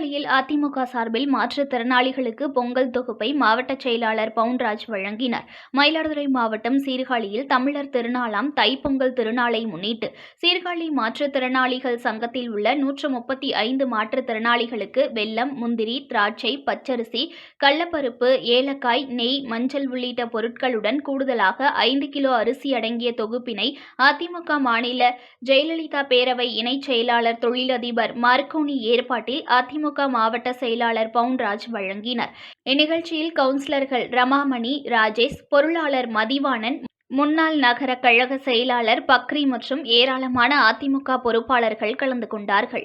சீர்காழியில் அதிமுக சார்பில் மாற்றுத்திறனாளிகளுக்கு பொங்கல் தொகுப்பை மாவட்ட செயலாளர் பவுன்ராஜ் வழங்கினார். மயிலாடுதுறை மாவட்டம் சீர்காழியில் தமிழர் திருநாளாம் தைப்பொங்கல் திருநாளை முன்னிட்டு சீர்காழி மாற்றுத்திறனாளிகள் சங்கத்தில் உள்ள நூற்று முப்பத்தி ஐந்து மாற்றுத்திறனாளிகளுக்கு வெல்லம் முந்திரி திராட்சை பச்சரிசி கள்ளப்பருப்பு ஏலக்காய் நெய் மஞ்சள் உள்ளிட்ட பொருட்களுடன் கூடுதலாக ஐந்து கிலோ அரிசி அடங்கிய தொகுப்பினை அதிமுக மாநில ஜெயலலிதா பேரவை இணைச் செயலாளர் தொழிலதிபர் மார்க்கோனி ஏற்பாட்டில் அதிமுக திமுக மாவட்ட செயலாளர் பவுன்ராஜ் வழங்கினர். இந்நிகழ்ச்சியில் கவுன்சிலர்கள் ரமாமணி ராஜேஷ் பொருளாளர் மதிவாணன் முன்னாள் நகர கழக செயலாளர் பக்ரி மற்றும் ஏராளமான அதிமுக பொறுப்பாளர்கள் கலந்து கொண்டார்கள்.